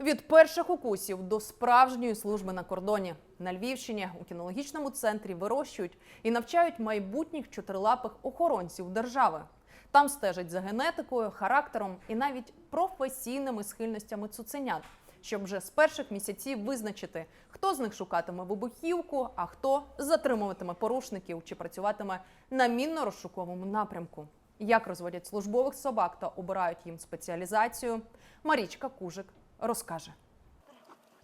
Від перших укусів до справжньої служби на кордоні на Львівщині у кінологічному центрі вирощують і навчають майбутніх чотирилапих охоронців держави. Там стежать за генетикою, характером і навіть професійними схильностями цуценят, щоб вже з перших місяців визначити, хто з них шукатиме вибухівку, а хто затримуватиме порушників чи працюватиме на мінно-розшуковому напрямку. Як розводять службових собак та обирають їм спеціалізацію, Марічка Кужик розкаже.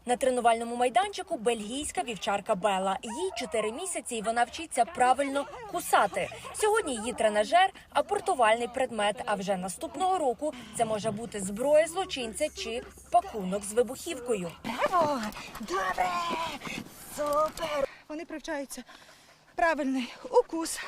На тренувальному майданчику бельгійська вівчарка Бела. Їй 4 місяці, і вона вчиться правильно кусати. Сьогодні її тренажер апортувальний предмет. А вже наступного року це може бути зброя злочинця чи пакунок з вибухівкою. Браво! Добре! Супер! Вони привчаються правильний укус,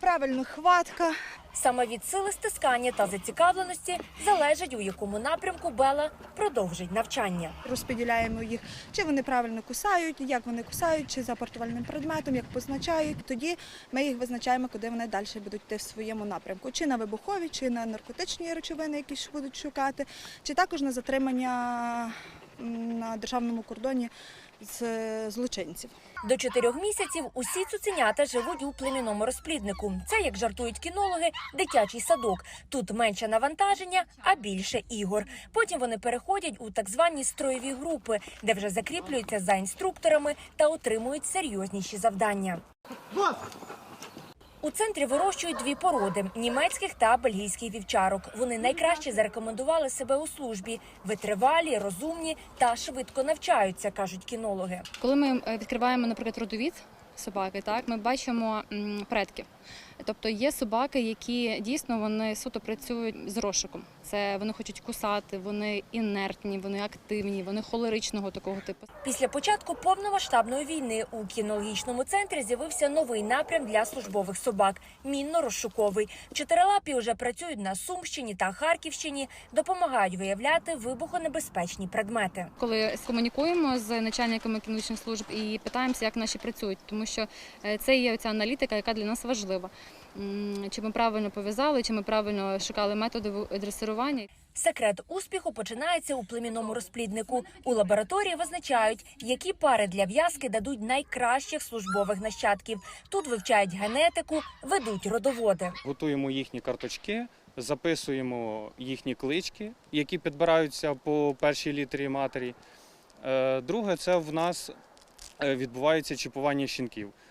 правильна хватка. Саме від сили стискання та зацікавленості залежить, у якому напрямку Бела продовжить навчання. Розподіляємо їх, чи вони правильно кусають, як вони кусають, чи за портувальним предметом, як позначають. Тоді ми їх визначаємо, куди вони далі будуть йти в своєму напрямку, чи на вибухові, чи на наркотичні речовини, які будуть шукати, чи також на затримання на державному кордоні з злочинців. До чотирьох місяців усі цуценята живуть у племінному розпліднику. Це, як жартують кінологи, дитячий садок. Тут менше навантаження, а більше ігор. Потім вони переходять у так звані строєві групи, де вже закріплюються за інструкторами та отримують серйозніші завдання. У центрі вирощують дві породи німецьких та бельгійських вівчарок. Вони найкраще зарекомендували себе у службі. Витривалі, розумні та швидко навчаються, кажуть кінологи. Коли ми е, відкриваємо, наприклад, родовід собаки, так ми бачимо предків. Тобто є собаки, які дійсно вони суто працюють з розшуком. Це вони хочуть кусати, вони інертні, вони активні, вони холеричного такого типу. Після початку повномасштабної війни у кінологічному центрі з'явився новий напрям для службових собак мінно-розшуковий. Чотирилапі вже працюють на Сумщині та Харківщині, допомагають виявляти вибухонебезпечні предмети. Коли комунікуємо з начальниками клінічних служб і питаємося, як наші працюють, тому що е, це є ця аналітика, яка для нас важлива. Чи ми правильно пов'язали, чи ми правильно шукали методи в- дресирування. Секрет успіху починається у племінному розпліднику. У лабораторії визначають, які пари для в'язки дадуть найкращих службових нащадків. Тут вивчають генетику, ведуть родоводи. Готуємо їхні карточки, записуємо їхні клички, які підбираються по першій літері матері. Е, Друге, це в нас е, відбувається чіпування щенків.